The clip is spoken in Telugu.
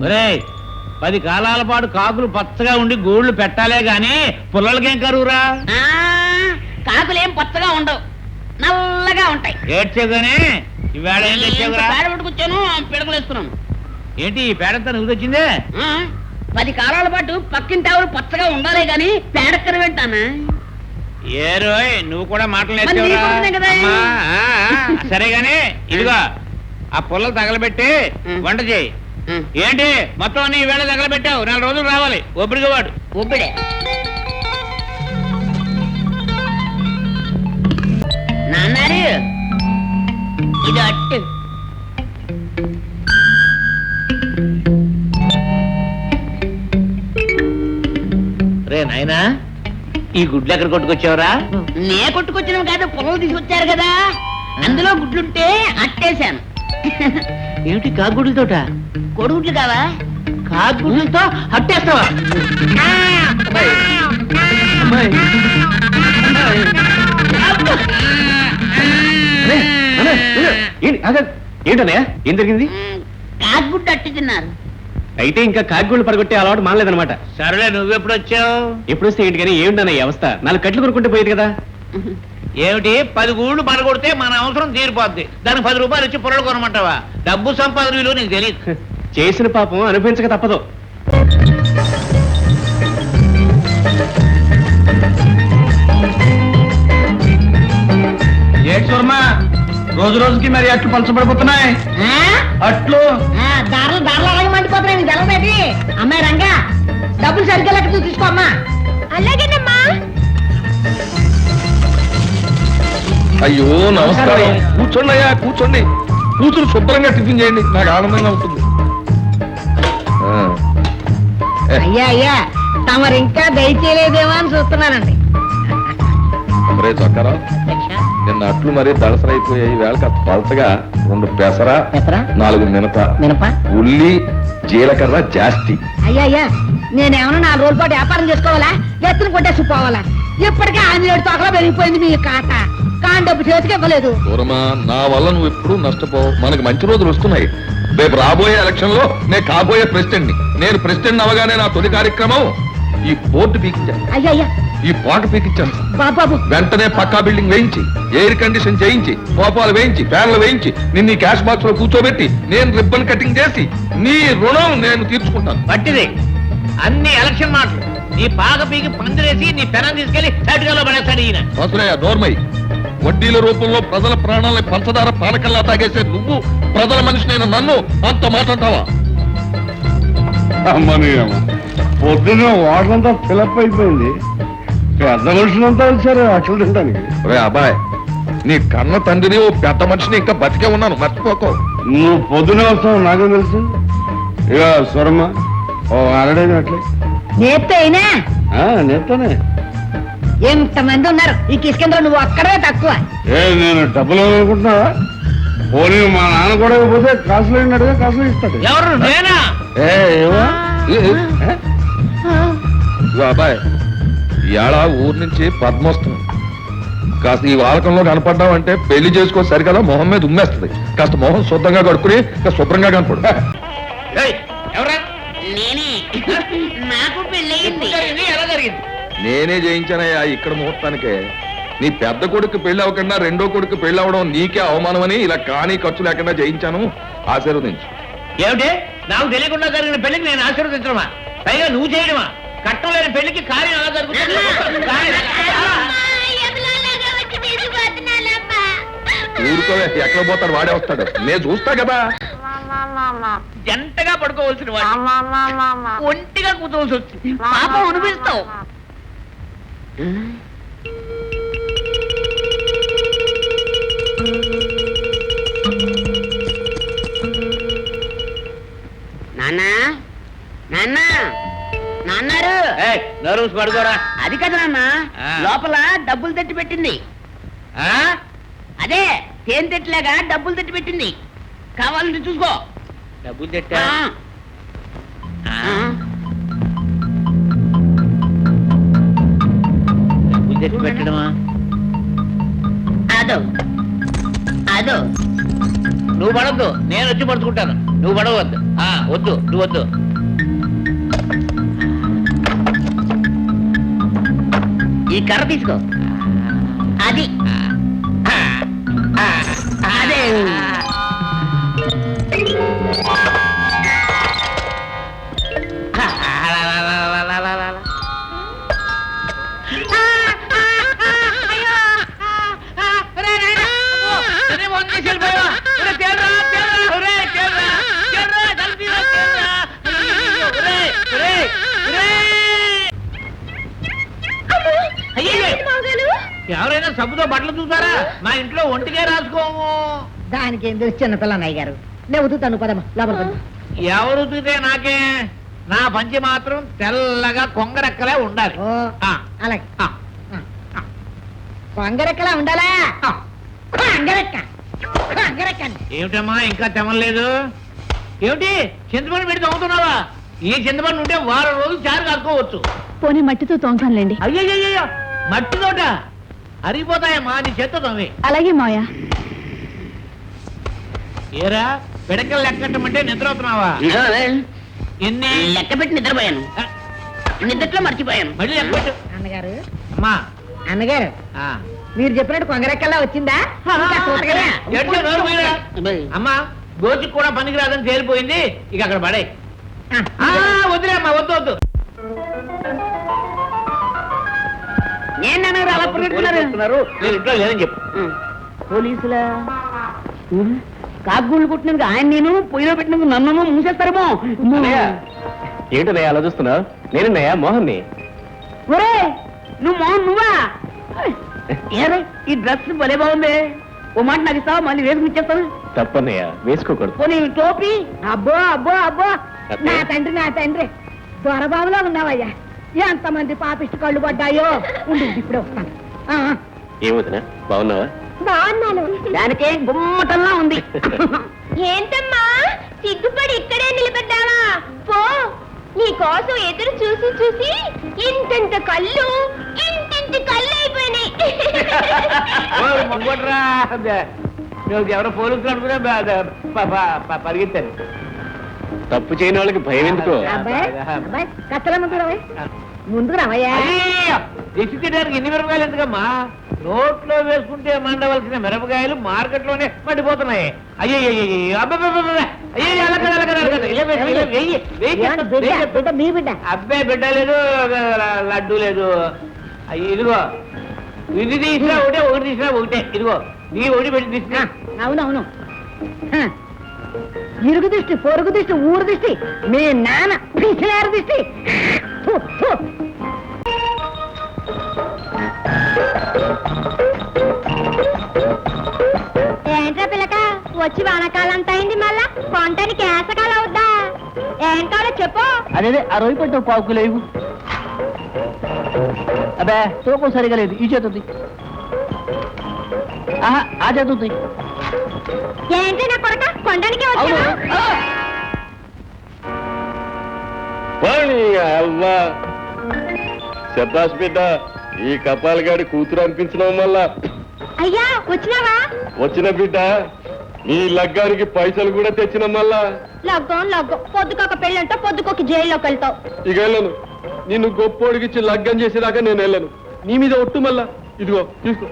ఒరేయ్ పది కాలాల పాటు కాకులు పచ్చగా ఉండి గూళ్ళు పెట్టాలే గాని పుల్లలకేం కరువురా? ఆ, కాకులేం పచ్చగా ఉండవు. నల్లగా ఉంటాయి. ఏడ్చేగానే ఈవేళ ఏం తెచ్చావురా? పేడ పట్టుకొచ్చాను పిడకలు వేస్తున్నాను ఏంటి ఈ పేడంతా నువ్వు తెచ్చిందే? పది కాలాల పాటు పక్కింటి ఆవులు పచ్చగా ఉండాలి గాని పేడక్కర వింటానా? ఏ రోయ్ నువ్వు కూడా మాటలు మరి నేర్చావురా? నీకు ఉంది కదా. అమ్మా, ఆ, ఆ, సరే గాని ఇదిగో ఆ పుల్లలు తగలబెట్టి. వంట చేయి. ఏంటి? మొత్తం అన్ని ఈవేళ తగలబెట్టావు. నాలుగు రోజులు రావాలి. ఒబ్బడిగా వాడు. ఒబ్బిడే. నాన్నారు ఇది అట్టు. రే నాయనా ఈ గుడ్లు ఎక్కడ కొట్టుకొచ్చావురా? నే కొట్టుకొచ్చినవి కాదు పొలం తీసుకొచ్చారు కదా. అందులో గుడ్లుంటే అట్టేశాను. ఏమిటి కాకుడులతోట కొడుగుడ్లు కావా అట్టేస్తావా ఏంటన్నయ్య? ఏం జరిగింది? కాకుగుడ్డు అట్టు తిన్నారు అయితే ఇంకా కాకిగూళ్ళు పడగొట్టే అలవాటు మానలేదన్నమాట. సరేలే నువ్వెప్పుడు వచ్చావు ఎప్పుడు వస్తే ఏంటి కానీ ఏమిటన్నయ్య ఈ అవస్థ? నాలుగు కట్లు కొనుక్కుంటే పోయేది కదా? ఏమిటి? పది గూళ్ళు పడగొడితే మన అవసరం తీరిపోద్ది. దానికి పది రూపాయలు ఇచ్చి పొరలు కొనమంటావా? డబ్బు సంపాదన విలువ నీకు తెలియదు చేసిన పాపం అనుభవించక తప్పదు. శర్మా రోజు రోజుకి మరి అట్లు పంచబడిపోతున్నాయి? ఆ? అట్లు? ఆ, దారులు దారులు అలాగే మండిపోతున్నాయి. నీకు తెలవేది అమ్మాయి రంగా డబ్బులు సరిగ్గా లెక్క చూసి తీసుకో అమ్మా. అలాగేనమ్మా. అయ్యో నమస్కారం. కూర్చోండి అయ్యా కూర్చోండి. కూర్చుని శుభ్రంగా టిఫిన్ చేయండి. నాకు ఆనందంగా ఉంటుంది. అయ్యా అయ్యా తమరు ఇంకా దయచేయలేదేమో అని చూస్తున్నానండి. ఒరే చక్కరా నిన్న అట్లు మరీ దళసరైపోయాయి వేళ పలసగా రెండు పెసర పెసరా? నాలుగు మినప. మినప? ఉల్లి జీలకర్ర జాస్తి. అయ్యా అయ్యా నేనేమన్నా నాలుగు రోజుల పాటు వ్యాపారం చేసుకోవాలా? ఎత్తున కొట్టేసి పోవాలా? ఇప్పటికే ఆంజనేయుడు తోకలో పెరిగిపోయింది మీ కాట కాని డబ్బు చేతికి ఇవ్వలేదు. దూరమా నా వల్ల నువ్వు ఎప్పుడు నష్టపోవు. మనకి మంచి రోజులు వస్తున్నాయి. రేపు రాబోయే ఎలక్షన్లో నేను కాబోయే ప్రెసిడెంట్ని నేను ప్రెసిడెంట్ అవగానే నా తొలి కార్యక్రమం ఈ బోర్డు పీకించాను అయ్యా అయ్యా ఈ పాట పీకించాను బాబాబు. వెంటనే పక్కా బిల్డింగ్ వేయించి ఎయిర్ కండిషన్ చేయించి సోఫాలు వేయించి ఫ్యాన్లు వేయించి నిన్ను ఈ క్యాష్ బాక్స్లో కూర్చోబెట్టి నేను రిబ్బన్ కటింగ్ చేసి నీ రుణం నేను తీర్చుకుంటాను. పట్టిది. అన్ని ఎలక్షన్ మాటలు. నీ పాక పీకి పందిరేసి నీ పెనం తీసుకెళ్ళి సైడ్గా పడేస్తాడు ఈయన. వసులయ్య నోర్మై. వడ్డీల రూపంలో ప్రజల ప్రాణాలని పంచదార పానకల్లా తాగేసే నువ్వు ప్రజల మనిషినైన నన్ను అంత మాట్లాడతావా? పొద్దున్న వాటలంతా ఫిలప్ అయిపోయింది. పెద్ద మనుషులంతా వచ్చారు అక్షలు తినడానికి. రే అబ్బాయ్ నీ కన్న తండ్రిని ఓ పెద్ద మనిషిని ఇంకా బతికే ఉన్నాను మర్చిపోకో. నువ్వు పొద్దునే వస్తావు నాకేం తెలుసు? ఇక స్వరమ్మ ఓ అరడైన అట్లే. నేర్తే అయినా? ఆ, నేర్తానే ఎంతమంది ఉన్నారు? ఈ కిష్కేంద్ర నువ్వు అక్కడే తక్కువ. ఏ నేను డబ్బులు అనుకుంటున్నావా పోనీ మా నాన్న కూడా ఇవ్వకపోతే కాసులు అయినట్టుగా కాసులు ఇస్తాడు. ఎవరు? నేనా? ఏ ఏవా? అబ్బాయ్ ఇవాళ ఊరు నుంచి పద్మ వస్తుంది. కాస్త ఈ వాలకంలో కనపడ్డావంటే పెళ్ళి చేసుకో సరికదా మొహం మీద ఉమ్మేస్తుంది. కాస్త మొహం శుద్ధంగా కడుక్కుని కాస్త శుభ్రంగా కనపడు. ఏయ్, ఎవరా? నేనే. నాకు జరిగింది? ఎలా జరిగింది? నేనే జయించానయ్యా ఇక్కడ ముహూర్తానికే. నీ పెద్ద కొడుకు పెళ్ళి అవ్వకుండా రెండో కొడుకు పెళ్ళి అవ్వడం నీకే అవమానమని ఇలా కానీ ఖర్చు లేకుండా జయించాను. ఆశీర్వదించు. ఏమిటి? నాకు తెలియకుండా జరిగిన పెళ్ళికి నేను ఆశీర్వదించడమా? పైగా నువ్వు చేయడమా? కట్టం లేని పెళ్ళికి కార్యం ఎలా జరుగుతుంది. కార్యం- ఊరుకోవే ఎక్కడ పోతాడు? వాడే వస్తాడు. నేను చూస్తా కదా. జంటగా పడుకోవలసిన వాడు? ఒంటిగా కూర్చోవలసి వచ్చింది పాపం అనిపిస్తావు నాన్న? నాన్న? నాన్నారు? పడుకోరా. అది కదా నాన్న. లోపల డబ్బులు తెచ్చి పెట్టింది? అదే తేనె తెచ్చిలాగా డబ్బులు తెచ్చి పెట్టింది. కావాలంటే చూసుకో. డబ్బులు తెట్టా? తెచ్చి పెట్టడమా? అదో. అదో. నువ్వు పడవద్దు నేను వచ్చి పడుచుకుంటాను. నువ్వు పడవద్దు. ఆ, వద్దు నువ్వు వద్దు. ఈ కర్ర తీసుకో. అది. అదే. ఎవరైనా సబ్బుతో బట్టలు చూసారా? మా ఇంట్లో ఒంటికే రాసుకోము. దానికి ఏం తెలుసు చిన్నపిల్ల అన్నయ్య గారు? నేను ఉతుకుతాను పదమ్మా లోపల పద. ఎవరు ఉతికితే నాకే? నా పంచి మాత్రం తెల్లగా కొంగరెక్కలే ఉండాలి. ఓ ఆ, అలాగే. ఆ, కొంగరెక్కలా ఉండాలా? ఆ. కొంగరెక్క. కొంగరెక్క. ఏమిటమ్మా ఇంకా తెమలేదు ఏమిటి? చింతపండు పెట్టి తమ్ముతున్నావా ఈ చింతపండు ఉంటే వారం రోజులు చారు కాసుకోవచ్చు. పోనీ మట్టితో తోముతానులేండి. అయ్యయ్యో మట్టి తోట? అరిగిపోతాయమ్మా నీ చెత్త అలాగే మావయ్య. ఏరా పిడకలు లెక్కట్టమంటే నిద్ర అవుతున్నావా ఎన్ని? లెక్క పెట్టి నిద్రపోయాను. నిద్రలో మర్చిపోయాను. మళ్ళీ లెక్క పెట్టు. అన్నగారు. అమ్మా. అన్నగారు ఆ. మీరు చెప్పినట్టు కొంగరెక్కల్లా వచ్చిందా. అమ్మా గోచుకు కూడా పనికిరాదని తేలిపోయింది. ఇక అక్కడ పడే ఆ, వదిలే అమ్మా వద్దు వద్దు. నేను అన్నగారు అలా పరిగెడుతున్నారు నేను ఇంట్లో లేదని చెప్పు. పోలీసులా? కాకుగూళ్ళు కొట్టినందుకు ఆయన నేను పొయ్యిలో పెట్టినందుకు నన్ను మూసేస్తారేమో? ఏంటన్నయ్య అలా చూస్తున్నావు? నేనన్నయ్య మోహన్ని. ఒరే నువ్వు మోహన్ నువ్వా? ఏరే ఈ డ్రెస్ భలే బాగుంది. ఓ మాట నాకు ఇస్తావా? మళ్ళీ వేసుకుని ఇచ్చేస్తాను. తప్పన్నయ్య వేసుకోకూడదు. పోనీ టోపీ. అబ్బో అబ్బో అబ్బో. అబ్బే. నా తండ్రి నా తండ్రి. దొరబాబులో ఉన్నావయ్యా. ఎంతమంది పాపిష్టి కళ్ళు పడ్డాయో? ఉండు ఇప్పుడే వస్తాను. ఏమవుతున్నా బాగున్నావా? బాగున్నాను. దానికే గుమ్మటంలా ఉంది. ఏంటమ్మా? సిగ్గుపడి ఇక్కడే నిలబడ్డావా? పో. నీ కోసం ఎదురు చూసి చూసి ఇంతంత కళ్ళు ఇంతింత కళ్ళు అయిపోయినాయి. నువ్వు ఎవరో పోలీసులు అనుకునే బ- తప్పు చేయని వాళ్ళకి భయం ఎందుకో? ముందు తీయడానికి ఇన్ని మిరపకాయలు ఎందుకమ్మా? నోట్లో వేసుకుంటే మండవలసిన మిరపకాయలు మార్కెట్లోనే మండిపోతున్నాయి అయ్యో అబ్బాయి బిడ్డ లేదు లడ్డు లేదు. ఇదిగో. ఇది తీసినా ఒకటే ఒకటి తీసినా ఒకటే. ఇదిగో నీ ఒకటి పెట్టి తీసినా. అవునవును. ఇరుగు దిష్టి పొరుగు దిష్టి ఊరు దిష్టి మీ నాన్న పిచ్చినారు దిష్టి ఫు, ఫు. ఏంట్రా పిల్లక వచ్చి వానకాలంత అయింది మళ్ళా? కొంటానికి ఏసకాలం అవుద్దా? ఏంటాడో చెప్పు. అదే ఆ రోజు పెట్టు పావుకు లేవు. అబ్బే తూకం సరిగా లేదు ఈ చేతుంది ఆహా ఆ చేతుంది ఏంటి నా కొరక కొండానికి బిడ్డ ఈ కపాలగాడి కూతురు అనిపించడం వల్ల. అయ్యా వచ్చినావా? వచ్చిన బిడ్డ నీ లగ్గానికి పైసలు కూడా తెచ్చిన మళ్ళా. లగ్గం లగ్గం. పొద్దుకొక పెళ్ళంటో పొద్దుకొక జైల్లోకి వెళ్తావు. ఇక వెళ్ళను. నిన్ను గొప్పోడికిచ్చి లగ్గం చేసేదాకా నేను వెళ్ళను. నీ మీద ఒట్టు మళ్ళా. ఇదిగో తీసుకో.